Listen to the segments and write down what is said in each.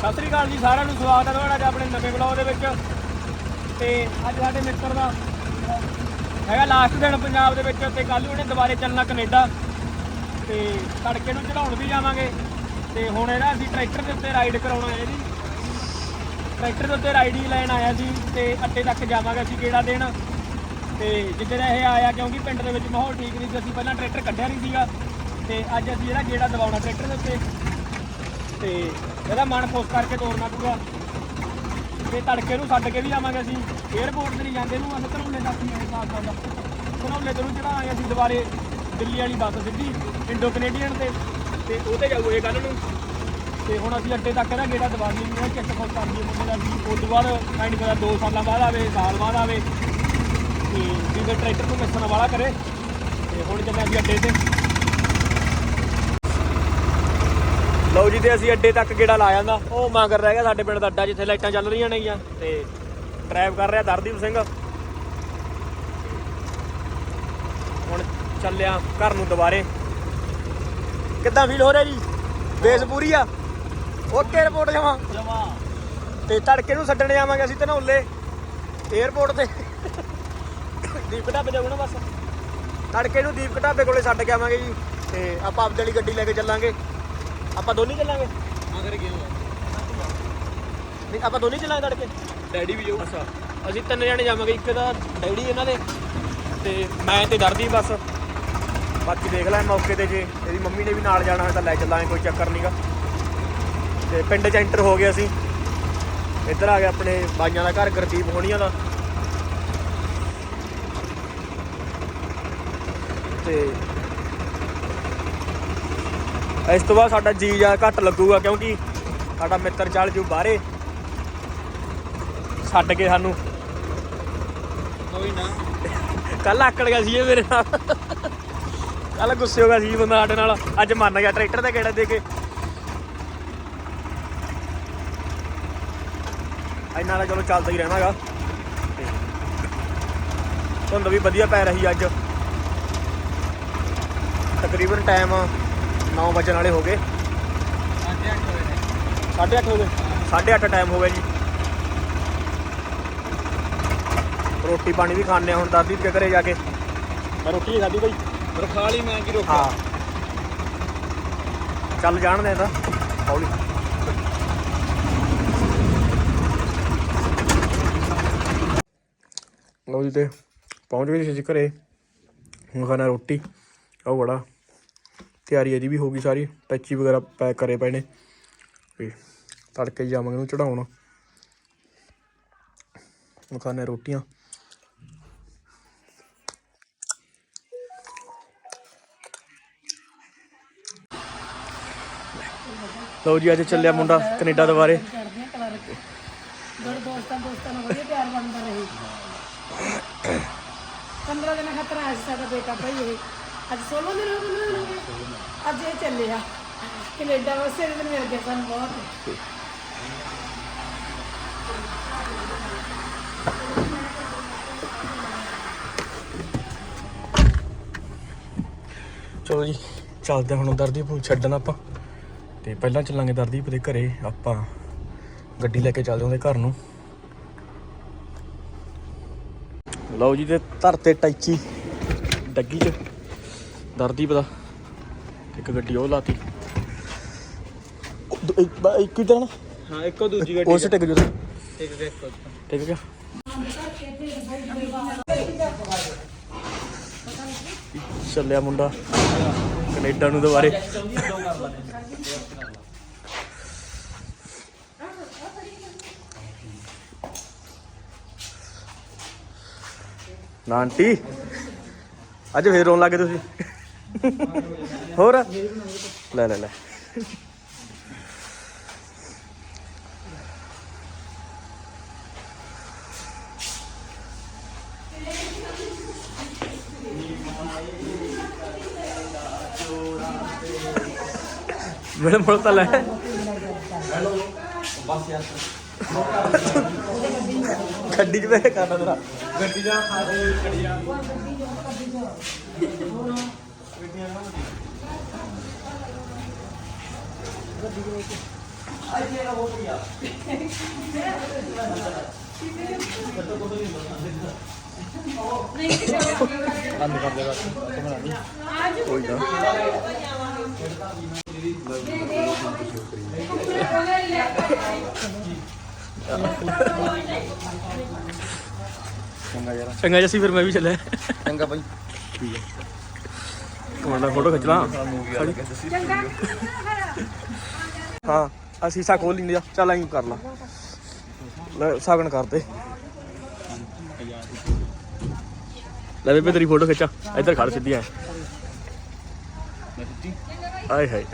ਸਤਿ ਸ੍ਰੀ ਅਕਾਲ ਜੀ, ਸਾਰਿਆਂ ਨੂੰ ਸਵਾਗਤ ਹੈ ਤੁਹਾਡਾ ਅੱਜ ਆਪਣੇ ਨਵੇਂ ਬਲੌਗ ਦੇ ਵਿੱਚ। ਤੇ ਅੱਜ ਸਾਡੇ ਮਿੱਤਰ ਦਾ ਹੈਗਾ ਲਾਸਟ ਦਿਨ ਪੰਜਾਬ ਦੇ ਵਿੱਚ ਤੇ ਕੱਲ ਨੂੰ ਇਹਨੇ ਦੁਬਾਰੇ ਚੱਲਣਾ ਕੈਨੇਡਾ। ਤੇ ਤੜਕੇ ਨੂੰ ਚੜਾਉਣ ਵੀ ਜਾਵਾਂਗੇ। ਤੇ ਹੁਣ ਇਹਦਾ ਅਸੀਂ ਟਰੈਕਟਰ ਦੇ ਉੱਤੇ ਰਾਈਡ ਕਰਾਉਣਾ ਹੈ ਜੀ। ਟਰੈਕਟਰ ਦੇ ਉੱਤੇ ਰਾਈਡ ਹੀ ਲੈਣ ਆਇਆ ਸੀ ਤੇ ਅੱਟੇ ਤੱਕ ਜਾਵਾਂਗੇ ਅਸੀਂ ਕਿਹੜਾ ਦੇਣ ਤੇ ਜਿੱਦਣ ਇਹ ਆਇਆ ਕਿਉਂਕਿ ਪਿੰਡ ਦੇ ਵਿੱਚ ਮਾਹੌਲ ਠੀਕ ਨਹੀਂ ਸੀ, ਅਸੀਂ ਪਹਿਲਾਂ ਟਰੈਕਟਰ ਕੱਢਿਆ ਨਹੀਂ ਸੀਗਾ। ਤੇ ਅੱਜ ਅਸੀਂ ਇਹਦਾ ਗੇੜਾ ਦਵਾਉਣਾ ਟਰੈਕਟਰ ਦੇ ਉੱਤੇ। ਤੇ ਇਹਦਾ ਮਨ ਖੁਸ਼ ਕਰਕੇ ਤੋਰਨਾ ਪੂਰਾ ਤੇ ਤੜਕੇ ਨੂੰ ਛੱਡ ਕੇ ਵੀ ਆਵਾਂਗੇ ਅਸੀਂ। 에어ਪੋਰਟ ਤੇ ਨਹੀਂ ਜਾਂਦੇ ਨੂੰ ਅਸੀਂ ਧਰੋਲੇ ਤੱਕ ਨਹੀਂ ਆਏ ਸਾਥ ਸਾਡਾ ਧਰੋਲੇ ਤੋਂ ਚੜਾਵਾਂਗੇ ਅਸੀਂ ਦੁਬਾਰੇ ਦਿੱਲੀ ਵਾਲੀ ਬੱਸ ਸਿੱਧੀ ਇੰਡੋ ਕੈਨੇਡੀਅਨ ਤੇ। ਤੇ ਉਹ ਤੇ ਜਾਊ ਇਹ ਕੱਲ ਨੂੰ। ਤੇ ਹੁਣ ਅਸੀਂ ਅੱਡੇ ਤੱਕ ਇਹਦਾ ਗੇੜਾ ਦਵਾ ਦਈਏ ਚੈੱਕ ਖੁਸ਼ ਕਰ ਦਈਏ ਮੁੰਡੇ ਦਾ ਵੀ। ਉਸ ਤੋਂ ਬਾਅਦ ਮਾਈਂਡ ਕਰਾ 2 ਸਾਲਾਂ ਬਾਅਦ ਆਵੇ, ਸਾਲ ਬਾਅਦ ਆਵੇ। ਤੇ ਵੀ ਟਰੈਕਟਰ ਨੂੰ ਮਿਸਣ ਵਾਲਾ ਕਰੇ। ਤੇ ਹੁਣ ਚੱਲੇ ਅਸੀਂ ਅੱਡੇ ਤੇ। ਲਓ ਜੀ ਤੇ ਅਸੀਂ ਅੱਡੇ ਤੱਕ ਗੇੜਾ ਲਾ ਜਾਂਦਾ ਉਹ ਮਗਰ ਰਹਿ ਗਿਆ ਸਾਡੇ ਪਿੰਡ ਦਾ ਅੱਡਾ ਜਿੱਥੇ ਲਾਈਟਾਂ ਚੱਲ ਰਹੀਆਂ ਨੇਗੀਆਂ। ਤੇ ਡਰਾਈਵ ਕਰ ਰਿਹਾ ਦਰਦੀਪ ਸਿੰਘ। ਹੁਣ ਚੱਲਿਆ ਘਰ ਨੂੰ ਦੁਬਾਰੇ। ਕਿੱਦਾਂ ਫੀਲ ਹੋ ਰਿਹਾ ਜੀ? ਬੇਸ ਪੂਰੀ ਆ? ਓਕੇ ਰਿਪੋਰਟ ਜਮਾ। ਜਮਾ। ਤੇ ਤੜਕੇ ਨੂੰ ਛੱਡਣ ਜਾਵਾਂਗੇ ਅਸੀਂ ਧਨੌਲੇ 에어ਪੋਰਟ ਤੇ। ਦੀਪ ਢਾਬੇ ਨਾ ਬਸ। ਤੜਕੇ ਨੂੰ ਦੀਪ ਢਾਬੇ ਕੋਲੇ ਛੱਡ ਕੇ ਆਵਾਂਗੇ ਜੀ। ਤੇ ਆਪਾਂ ਆਪਦੇ ਵਾਲੀ ਗੱਡੀ ਲੈ ਕੇ ਚੱਲਾਂਗੇ। ਆਪਾਂ ਦੋਨੇ ਚੱਲਾਂਗੇ? ਮਗਰ ਗਿਆ ਨਹੀਂ ਆਪਾਂ ਦੋਨੇ ਚੱਲਾਂਗੇ ਤੜਕੇ। ਡੈਡੀ ਵੀ ਜਾਊ ਅੱਛਾ ਅਸੀਂ ਤਿੰਨ ਜਣੇ ਜਾਵਾਂਗੇ ਇੱਕ ਤਾਂ ਡੈਡੀ ਇਹਨਾਂ ਦੇ ਤੇ ਮੈਂ ਤੇ ਦਰਦੀ ਬਸ। ਬਾਕੀ ਦੇਖ ਲੈ ਮੌਕੇ ਤੇ ਜੇ ਇਹਦੀ ਮੰਮੀ ਨੇ ਵੀ ਨਾਲ ਜਾਣਾ ਹੋਇਆ ਤਾਂ ਲੈ ਚੱਲਾਂਗੇ ਕੋਈ ਚੱਕਰ ਨਹੀਂਗਾ ਤੇ ਪਿੰਡ 'ਚ ਐਂਟਰ ਹੋ ਗਏ ਅਸੀਂ। ਇੱਧਰ ਆ ਗਿਆ ਆਪਣੇ ਬਾਈਆਂ ਦਾ ਘਰ ਗੁਰਦੀਪ ਹੋਣੀਆਂ ਦਾ। ਤੇ ਇਸ ਤੋਂ ਬਾਅਦ ਸਾਡਾ ਜੀ ਜਾ ਘੱਟ ਲੱਗੂਗਾ ਕਿਉਂਕਿ ਸਾਡਾ ਮਿੱਤਰ ਚੱਲ ਜੂ ਬਾਹਰੇ। ਛੱਡ ਕੇ ਸਾਨੂੰ। ਕੋਈ ਨਾ। ਕੱਲ ਆਕੜ ਗਿਆ ਸੀ ਇਹ ਮੇਰੇ ਨਾਲ। ਕੱਲ ਗੁੱਸੇ ਹੋ ਗਿਆ ਸੀ ਬੰਦਾ ਸਾਡੇ ਨਾਲ। ਅੱਜ ਮੰਨ ਗਿਆ ਟਰੈਕਟਰ ਤੇ ਕਿਹੜਾ ਦੇ ਕੇ। ਇੰਨਾ ਦਾ ਚਲੋ ਚੱਲਦਾ ਹੀ ਰਹਿਣਾਗਾ। ਧੁੰਦ ਵੀ ਵਧੀਆ ਪੈ ਰਹੀ ਅੱਜ। ਤਕਰੀਬਨ ਟਾਈਮ 9 ਵਜਣ ਵਾਲੇ ਹੋ ਗਏ। ਸਾਢੇ ਅੱਠ ਹੋਏ ਨੇ 8:30 ਹੋ ਗਏ। 8:30 ਟਾਈਮ ਹੋ ਗਿਆ ਜੀ। ਰੋਟੀ ਪਾਣੀ ਵੀ ਖਾਣੇ ਹੁਣ ਦਾਦੀ ਦੇ ਘਰੇ ਜਾ ਕੇ। ਮੈਂ ਰੋਟੀ ਹੀ ਖਾਧੀ ਬਈ। ਪਰ ਖਾ ਲਈ ਮੈਂ ਕੀ ਰੋਕਿਆ। ਹਾਂ। ਚੱਲ ਜਾਣ ਦੇ ਤਾਂ। ਹੌਲੀ ਲਓ ਜੀ ਤੇ ਪਹੁੰਚ ਗਏ ਸੀ ਘਰੇ। ਹੁਣ ਖਾਣਾ ਰੋਟੀ। ਉਹ ਬੜਾ। ਤਿਆਰੀ ਇਹਦੀ ਵੀ ਹੋ ਗਈ ਸਾਰੀ ਟੈਚੀ ਵਗੈਰਾ ਪੈਕ ਕਰੇ ਪਏ ਨੇ। ਤੇ ਤੜਕੇ ਜਾਵਾਂਗੇ ਨੂੰ ਚੜਾਉਣ। ਹੁਣ ਖਾਣੇ ਰੋਟੀਆਂ। ਲਓ ਜੀ, ਅੱਜ ਚੱਲਿਆ ਮੁੰਡਾ ਕੈਨੇਡਾ ਦੁਬਾਰੇ। ਚੜਦੀਆਂ ਦੋਸਤਾਂ ਦੋਸਤਾਂ ਨਾਲ ਵਧੀਆ ਪਿਆਰ ਬਣਦਾ ਰਹੇ 15 ਦਿਨਾਂ ਖਾਤਰ ਆਇਆ ਸਾਡਾ ਬੇਟਾ ਭਾਈ ਇਹ। ਅੱਜ 16 ਦਿਨ ਹੋ ਗਏ ਨੇ ਅੱਜ ਇਹ ਚੱਲਿਆ ਕੈਨੇਡਾ ਵਾਸਤੇ ਦਿਨ ਮਿਲ ਗਿਆ ਸਾਨੂੰ ਬਹੁਤ। ਚਲੋ ਜੀ, ਚੱਲਦੇ ਹਾਂ ਹੁਣ ਦਰਦੀਪ ਨੂੰ ਛੱਡਣ ਆਪਾਂ। ਤੇ ਪਹਿਲਾਂ ਚੱਲਾਂਗੇ ਦਰਦੀਪ ਦੇ ਘਰੇ, ਆਪਾਂ ਗੱਡੀ ਲੈ ਕੇ ਚੱਲਦੇ ਹਾਂ ਉਹਦੇ ਘਰ ਨੂੰ। ਲਓ ਜੀ, ਤੇ ਧਰਤੇ ਟੈਚੀ ਡੱਗੀ 'ਚ। ਦਰਦੀਪ ਦਾ। ਇੱਕ ਗੱਡੀ ਉਹ ਲਾਤੀ। ਇੱਕ ਬਾ- ਇੱਕ ਹੀ ਤਾਂ ਨਾ ਹਾਂ ਇੱਕੋ ਦੂਜੀ ਉਸ ਟਿਕ ਜੂ ਇੱਕ ਠੀਕ ਹੈ ਚੱਲਿਆ ਮੁੰਡਾ। ਕੈਨੇਡਾ ਨੂੰ ਦੁਬਾਰੇ। ਨਾ ਆਂਟੀ ਅੱਜ ਫੇਰ ਰੋਣ ਲੱਗੇ ਤੁਸੀਂ। ਹੋਰ? ਲੈ ਲੈ ਲੈ। ਮੇਰੇ ਮੁੜ ਤਾਂ ਲੈ। ਗੱਡੀ 'ਚ ਬਹਿ ਕਰਨਾ ਤੇਰਾ ਗੱਡੀ ਦਾ ਖਾਦੇ ਗੱਡੀਆਂ ਬੰਦ ਕਰ ਦੇ ਬਸ ਕੋਈ ਨਾ ਚੰਗਾ ਯਾਰ। ਚੰਗਾ ਜੱਸੀ ਫਿਰ ਮੈਂ ਵੀ ਚੱਲਿਆ। ਚੰਗਾ ਕਮਾਂਡਾ ਫੋਟੋ ਖਿੱਚ ਲਾਂ। ਹਾਂ ਆ ਸੀਸਾ ਖੋਲ ਲੈਂਦੇ ਆ। ਚੱਲ ਐਂ ਕਰ ਲਾ। ਲੈ ਸਾਗਣ ਕਰ ਦੇ। ਲੈ ਬੇਬੇ ਤੇਰੀ ਫੋਟੋ ਖਿੱਚਾ। ਇੱਧਰ ਖੜ ਸਿੱਧੀ ਐ। ਆਏ ਹਾਏ।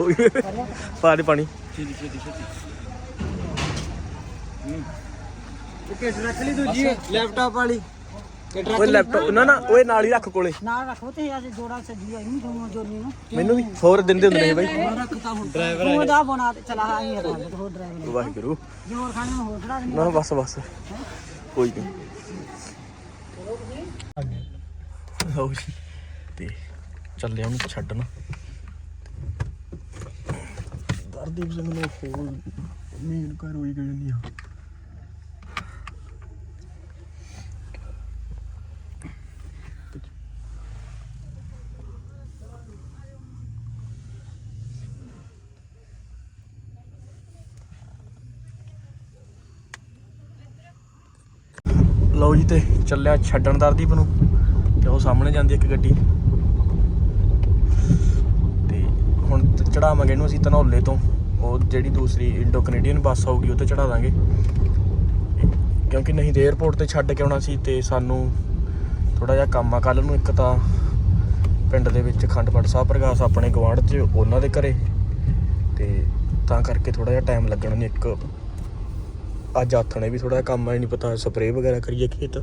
ਹੋ ਗਈ ਪਾ ਦੇ ਪਾਣੀ। ਛੇਤੀ ਛੇਤੀ ਛੇਤੀ ਕਿਸ ਰੱਖ ਲਈ ਦੂਜੀ। ਲੈਪਟਾਪ ਵਾਲੀ। ਓਏ ਲੈਪਟਾਪ ਨਾ ਨਾ ਓਏ ਨਾਲ ਹੀ ਰੱਖ ਕੋਲੇ। ਨਾਲ ਰੱਖੋ ਤੇ ਅੱਜ ਜੋੜਾ ਸੱਜੀ ਆਈ ਨਹੀਂ ਦੋਨੋਂ ਜੋਨੀ ਨੂੰ। ਮੈਨੂੰ ਵੀ ਹੋਰ ਦਿੰਦੇ ਹੁੰਦੇ ਨੇ ਬਾਈ। ਰੱਖਤਾ ਹੁਣ। ਡਰਾਈਵਰ ਤੂੰ ਦਾ ਬਣਾ ਤੇ ਚਲਾ ਆਈ ਹੈ ਰਾਜ ਹੋਰ ਡਰਾਈਵਰ ਵਾਹਿਗੁਰੂ। ਜੋਰ ਖਾਣੇ ਨੂੰ ਹੋਰ ਚੜਾ ਨਾ ਬਸ ਬਸ। ਕੋਈ ਨਹੀਂ ਲਓ ਜੀ ਤੇ ਚੱਲੇ ਉਹਨੂੰ ਛੱਡਣ। ਦਰਦੀਪ ਸਿੰਘ ਨੂੰ ਫੋਨ ਨੀਂਦ ਕਰ ਹੋਈ ਗਈ ਨਹੀਂ ਆ। ਲਓ ਜੀ ਤੇ ਚੱਲਿਆ ਛੱਡਣ ਦਰਦੀਪ ਨੂੰ ਤੇ ਉਹ ਸਾਹਮਣੇ ਜਾਂਦੀ ਇੱਕ ਗੱਡੀ। ਤੇ ਹੁਣ ਚੜਾਵਾਂਗੇ ਇਹਨੂੰ ਅਸੀਂ ਧਨੌਲੇ ਤੋਂ। ਉਹ ਜਿਹੜੀ ਦੂਸਰੀ ਇੰਡੋ ਕੈਨੇਡੀਅਨ ਬੱਸ ਆਊਗੀ, ਉਹ ਤੇ ਚੜਾ ਦਾਂਗੇ। ਕਿਉਂਕਿ ਨਹੀਂ ਤੇ 에어ਪੋਰਟ ਤੇ ਛੱਡ ਕੇ ਆਉਣਾ ਸੀ ਤੇ ਸਾਨੂੰ ਥੋੜਾ ਜਿਹਾ ਕੰਮ ਆ। ਕੱਲ ਨੂੰ ਇੱਕ ਤਾਂ ਪਿੰਡ ਦੇ ਵਿੱਚ ਖੰਡਪੜ ਸਾਹਿਬ ਪ੍ਰਕਾਸ਼ ਆਪਣੇ ਗਵਾਂਢ 'ਚ, ਉਹਨਾਂ ਦੇ ਘਰੇ। ਤੇ ਤਾਂ ਕਰਕੇ ਥੋੜਾ ਜਿਹਾ ਟਾਈਮ ਲੱਗਣਾ ਨਹੀਂ ਇੱਕ ਅੱਜ ਆਥਣੇ ਵੀ ਥੋੜਾ ਕੰਮ ਹੈ ਨਹੀਂ ਪਤਾ ਸਪਰੇਅ ਵਗੈਰਾ ਕਰੀਏ ਖੇਤ।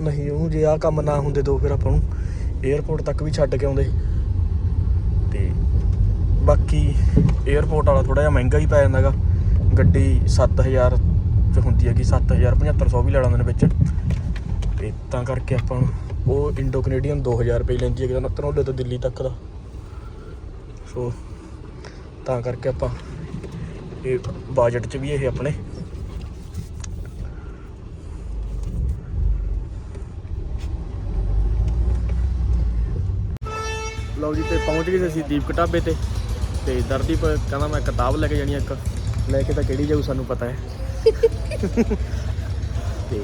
ਨਹੀਂ ਉਹ ਜੇ ਆ ਕੰਮ ਨਾ ਹੁੰਦੇ ਦੋ ਫਿਰ ਆਪਾਂ ਨੂੰ 에어ਪੋਰਟ ਤੱਕ ਵੀ ਛੱਡ ਕੇ ਆਉਂਦੇ। ਤੇ ਬਾਕੀ 에어ਪੋਰਟ ਵਾਲਾ ਥੋੜਾ ਜਿਹਾ ਮਹਿੰਗਾ ਹੀ ਪੈ ਜਾਂਦਾਗਾ। ਗੱਡੀ 7000 ਚ ਹੁੰਦੀ ਹੈਗੀ 7000 7500 ਵੀ ਲੈ ਲੈਂਦੇ ਨੇ ਵਿੱਚ। ਤੇ ਤਾਂ ਕਰਕੇ ਆਪਾਂ ਉਹ ਇੰਡੋ ਕੈਨੇਡੀਅਨ 2000 ਰੁਪਏ ਲੈਂਦੀ ਹੈ ਕਿ ਤਨੋਲੇ ਤੋਂ ਦਿੱਲੀ ਤੱਕ ਦਾ। ਸੋ ਤਾਂ ਕਰਕੇ ਆਪਾਂ ਇਹ ਬਜਟ 'ਚ ਵੀ ਇਹ ਆਪਣੇ। ਲਓ ਜੀ ਤੇ ਪਹੁੰਚ ਗਏ ਸੀ ਅਸੀਂ ਦੀਪਕ ਢਾਬੇ ਤੇ। ਤੇ ਦਰਦੀਪ ਕਹਿੰਦਾ ਮੈਂ ਕਿਤਾਬ ਲੈ ਕੇ ਜਾਣੀ ਇੱਕ। ਲੈ ਕੇ ਤਾਂ ਕਿਹੜੀ ਜਾਊ ਸਾਨੂੰ ਪਤਾ ਹੈ। ਤੇ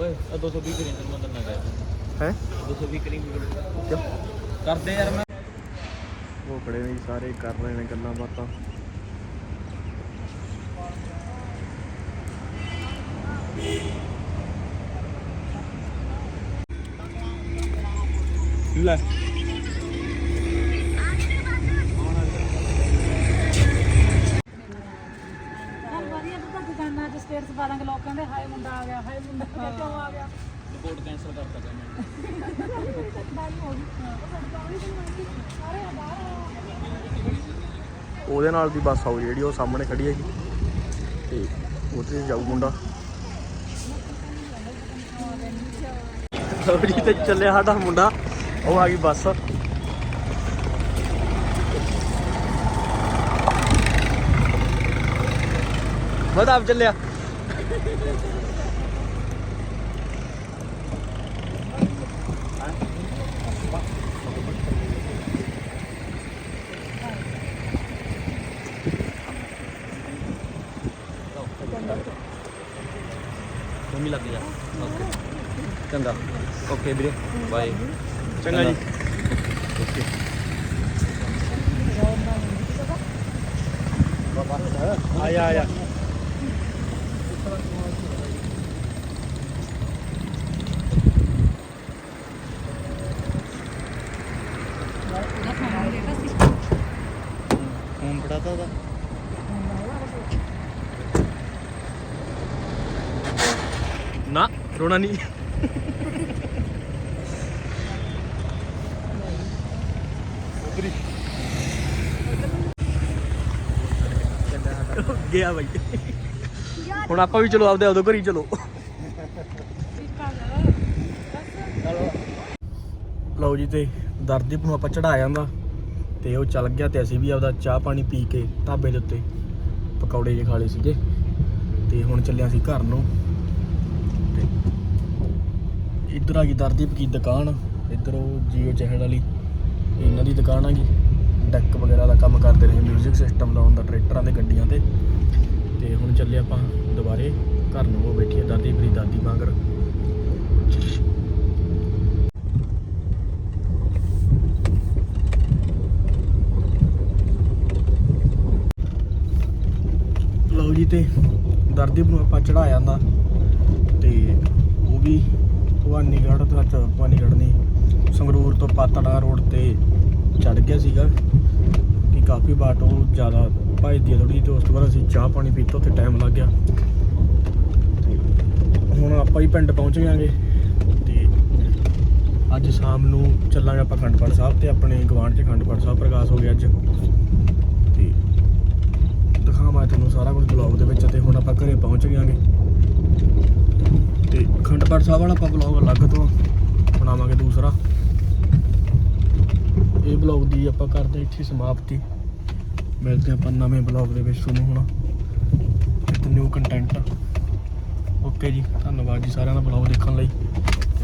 ਓਏ ਆ 220 ਕਰੀ ਤੈਨੂੰ ਮੈਂ ਨਾ ਕਹਿ ਹੈ? 220 ਕਰੀ ਕਿਉਂ? ਕਰਦੇ ਯਾਰ ਮੈਂ। ਉਹ ਖੜੇ ਨੇ ਸਾਰੇ ਕਰ ਰਹੇ ਨੇ ਗੱਲਾਂ ਬਾਤਾਂ। ਲੈ। ਚੱਲ ਵਧੀਆ ਤੂੰ ਤਾਂ ਦੁਕਾਨਾਂ 'ਚ ਸਟੇਟਸ ਪਾ ਦਾਂਗੇ ਲੋਕ ਕਹਿੰਦੇ ਹਾਏ ਮੁੰਡਾ ਆ ਗਿਆ ਹਾਏ ਮੁੰਡਾ ਆ ਗਿਆ ਕਿਉਂ ਆ ਗਿਆ? ਰਿਪੋਰਟ ਕੈਨਸਲ ਕਰਤਾ ਕਹਿੰਦਾ ਉਹਦੇ ਨਾਲ ਦੀ ਬੱਸ ਆਉ ਜਿਹੜੀ ਉਹ ਸਾਹਮਣੇ ਖੜੀ ਹੈਗੀ। ਤੇ ਉੱਥੇ ਜਾਊ ਮੁੰਡਾ। ਜੀ ਤੇ ਚੱਲਿਆ ਸਾਡਾ ਮੁੰਡਾ, ਉਹ ਆ ਗਈ ਬੱਸ। ਵਧਾ ਚੱਲਿਆ। ਤੁਮ ਲੱਗ ਜਾ ਓਕੇ। ਚੰਗਾ। ਓਕੇ ਵੀਰੇ। ਬਾਏ ਚੰਗਾ ਜੀ। ਆਇਆ ਆਇਆ। ਫੋਨ ਫੜਾਤਾ ਉਹਦਾ। ਨਾ ਰੋਣਾ ਨਹੀਂ। ਗਿਆ ਬਾਈ। ਹੁਣ ਆਪਾਂ ਵੀ ਚਲੋ ਆਪਦੇ ਆਪਦੇ ਘਰੀ ਚਲੋ। ਲਓ ਜੀ ਤੇ ਦਰਦੀਪ ਨੂੰ ਆਪਾਂ ਚੜਾਇਆ ਜਾਂਦਾ ਤੇ ਉਹ ਚੱਲ ਗਿਆ ਤੇ ਅਸੀਂ ਵੀ ਆਪਦਾ ਚਾਹ ਪਾਣੀ ਪੀ ਕੇ ਢਾਬੇ ਦੇ ਉੱਤੇ ਪਕੌੜੇ ਜੇ ਖਾ ਲਏ ਸੀਗੇ। ਤੇ ਹੁਣ ਚੱਲਿਆ ਸੀ ਘਰ ਨੂੰ। ਇੱਧਰ ਆ ਗਈ ਦਰਦੀਪ ਕੀ ਦੁਕਾਨ, ਇੱਧਰ ਉਹ ਜੀਓ ਚਹਿਲ ਵਾਲੀ, ਇਹਨਾਂ ਦੀ ਦੁਕਾਨ ਆ ਗਈ ਡੈਕ ਵਗੈਰਾ ਦਾ ਕੰਮ ਕਰਦੇ ਰਹੇ 뮤직 ਸਿਸਟਮ ਲਾਉਣ ਦਾ, ਟਰੈਕਟਰਾਂ ਦੇ ਗੱਡੀਆਂ ਤੇ। ਤੇ ਹੁਣ ਚੱਲੇ ਆਪਾਂ ਦੁਬਾਰੇ, ਘਰ ਨੂੰ ਉਹ ਬੈਠੀ ਹੈ ਦਾਦੀ ਮੇਰੀ ਦਾਦੀ ਵਾਂਗਰ ਲਓ ਜੀ ਤੇ ਦਰਦੀਪ ਨੂੰ ਆਪਾਂ ਚੜਾ ਜਾਂਦਾ ਤੇ ਉਹ ਵੀ ਭਵਾਨੀਗੜ੍ਹ ਤੋਂ ਅੱਛਾ ਭਵਾਨੀਗੜ੍ਹ ਨਹੀਂ, ਸੰਗਰੂਰ ਤੋਂ ਪਾਤੜਾ ਰੋਡ ਤੇ ਚੜ ਗਿਆ ਸੀਗਾ। ਕਿ ਕਾਫੀ ਬਾਟ ਉਹ ਜ਼ਿਆਦਾ ਭਜਦੀ ਆ ਥੋੜੀ ਤੇ ਉਸ ਤੋਂ ਬਾਅਦ ਅਸੀਂ ਚਾਹ ਪਾਣੀ ਪੀਤਾ, ਉੱਥੇ ਟਾਈਮ ਲੱਗ ਗਿਆ। ਤੇ ਹੁਣ ਆਪਾਂ ਹੀ ਪਿੰਡ ਪਹੁੰਚ ਗਏ ਤੇ ਅੱਜ ਸ਼ਾਮ ਨੂੰ ਚੱਲਾਂਗੇ ਆਪਾਂ ਖੰਡਪੜ ਸਾਹਿਬ ਤੇ ਆਪਣੇ ਗਵਾਂਢ 'ਚ ਖੰਡਪੜ ਸਾਹਿਬ ਪ੍ਰਕਾਸ਼ ਹੋ ਗਿਆ ਅੱਜ। ਤੇ ਦਿਖਾਵਾਂ ਤੁਹਾਨੂੰ ਸਾਰਾ ਕੁਝ ਬਲੌਗ ਦੇ ਵਿੱਚ ਤੇ ਹੁਣ ਆਪਾਂ ਘਰੇ ਪਹੁੰਚ ਗਏਾਂਗੇ ਤੇ ਖੰਡਪੜ ਸਾਹਿਬ ਵਾਲਾ ਆਪਾਂ ਬਲੌਗ ਅਲੱਗ ਤੋਂ ਬਣਾਵਾਂਗੇ ਦੂਸਰਾ। ਇਹ ਬਲੌਗ ਦੀ ਆਪਾਂ ਕਰਦੇ ਹਾਂ ਇੱਥੇ ਸਮਾਪਤੀ। ਮਿਲਦੇ ਹਾਂ ਆਪਾਂ ਨਵੇਂ ਬਲੌਗ ਦੇ ਵਿੱਚ ਤੁਹਾਨੂੰ ਹੁਣ। ਇੱਕ ਨਿਊ ਕੰਟੈਂਟ ਓਕੇ ਜੀ, ਧੰਨਵਾਦ ਜੀ ਸਾਰਿਆਂ ਦਾ ਬਲੌਗ ਦੇਖਣ ਲਈ।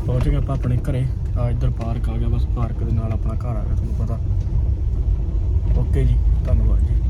ਪਹੁੰਚ ਗਏ ਆਪਾਂ ਆਪਣੇ ਘਰੇ। ਆ ਇੱਧਰ ਪਾਰਕ ਆ ਗਿਆ, ਬਸ ਪਾਰਕ ਦੇ ਨਾਲ ਆਪਣਾ ਘਰ ਆ ਗਿਆ, ਤੁਹਾਨੂੰ ਪਤਾ। ਓਕੇ ਜੀ, ਧੰਨਵਾਦ ਜੀ।